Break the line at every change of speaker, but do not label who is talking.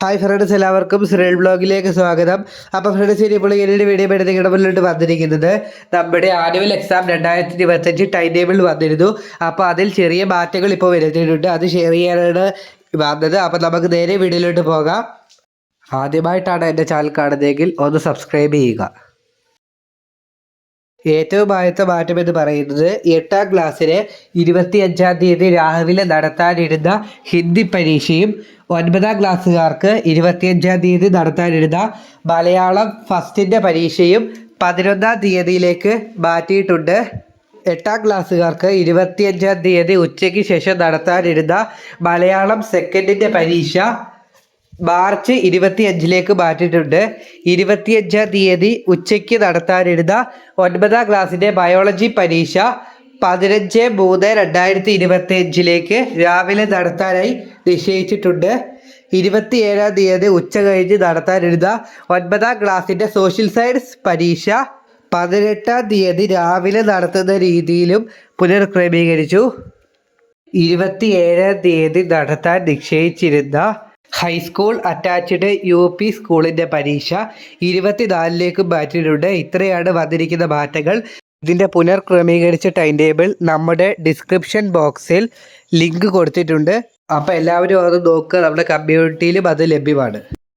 Hi friends എല്ലാവർക്കും സിറിയൽ ബ്ലോഗിലേക്ക് സ്വാഗതം. അപ്പോൾ ഫ്രണ്ട്സ് ഇനി ഇപ്പോൾ ഒരു വീഡിയോ എടുത്ത് ഇടപെടലിട്ട് വന്നിരിക്കുന്നത് നമ്മുടെ ആനുവൽ എക്സാം രണ്ടായിരത്തി ഇരുപത്തഞ്ച് ടൈം ടേബിൾ വന്നിരുന്നു. അപ്പോൾ അതിൽ ചെറിയ മാറ്റങ്ങൾ ഇപ്പോൾ വരുത്തിയിട്ടുണ്ട്. അത് ഷെയർ ചെയ്യാനാണ് വന്നത്. അപ്പോൾ നമുക്ക് നേരെ വീഡിയോയിലോട്ട് പോകാം. ആദ്യമായിട്ടാണ് എന്റെ ചാനൽ കാണുന്നതെങ്കിൽ ഒന്ന് സബ്സ്ക്രൈബ് ചെയ്യുക. ഏറ്റവും ആദ്യത്തെ മാറ്റം എന്ന് പറയുന്നത് എട്ടാം ക്ലാസ്സിലെ ഇരുപത്തി അഞ്ചാം തീയതി രാവിലെ നടത്താനിരുന്ന ഹിന്ദി പരീക്ഷയും ഒൻപതാം ക്ലാസ്സുകാർക്ക് ഇരുപത്തിയഞ്ചാം തീയതി നടത്താനിരുന്ന മലയാളം ഫസ്റ്റിന്റെ പരീക്ഷയും പതിനൊന്നാം തീയതിയിലേക്ക് മാറ്റിയിട്ടുണ്ട്. എട്ടാം ക്ലാസ്സുകാർക്ക് ഇരുപത്തിയഞ്ചാം തീയതി ഉച്ചയ്ക്ക് ശേഷം നടത്താനിരുന്ന മലയാളം സെക്കൻഡിന്റെ പരീക്ഷ മാർച്ച് ഇരുപത്തി അഞ്ചിലേക്ക് മാറ്റിയിട്ടുണ്ട്. ഇരുപത്തിയഞ്ചാം തീയതി ഉച്ചയ്ക്ക് നടത്താനിരുന്ന ഒൻപതാം ക്ലാസ്സിന്റെ ബയോളജി പരീക്ഷ പതിനഞ്ച് മൂന്ന് രണ്ടായിരത്തി ഇരുപത്തി അഞ്ചിലേക്ക് രാവിലെ നടത്താനായി നിശ്ചയിച്ചിട്ടുണ്ട്. ഇരുപത്തിയേഴാം തീയതി ഉച്ച കഴിഞ്ഞ് നടത്താനിരുന്ന ഒൻപതാം ക്ലാസ്സിന്റെ സോഷ്യൽ സയൻസ് പരീക്ഷ പതിനെട്ടാം തീയതി രാവിലെ നടത്തുന്ന രീതിയിലും പുനർക്രമീകരിച്ചു. ഇരുപത്തിയേഴാം തീയതി നടത്താൻ നിശ്ചയിച്ചിരുന്ന ഹൈസ്കൂൾ അറ്റാച്ച്ഡ് യു പി സ്കൂളിന്റെ പരീക്ഷ ഇരുപത്തിനാലിലേക്ക് മാറ്റിയിട്ടുണ്ട്. ഇത്രയാണ് വന്നിരിക്കുന്ന മാറ്റങ്ങൾ. ഇതിന്റെ പുനർക്രമീകരിച്ച ടൈം ടേബിൾ നമ്മുടെ ഡിസ്ക്രിപ്ഷൻ ബോക്സിൽ ലിങ്ക് കൊടുത്തിട്ടുണ്ട്. അപ്പോൾ എല്ലാവരും അത് നോക്കുക. നമ്മുടെ കമ്മ്യൂണിറ്റിയിലും അത് ലഭ്യമാണ്.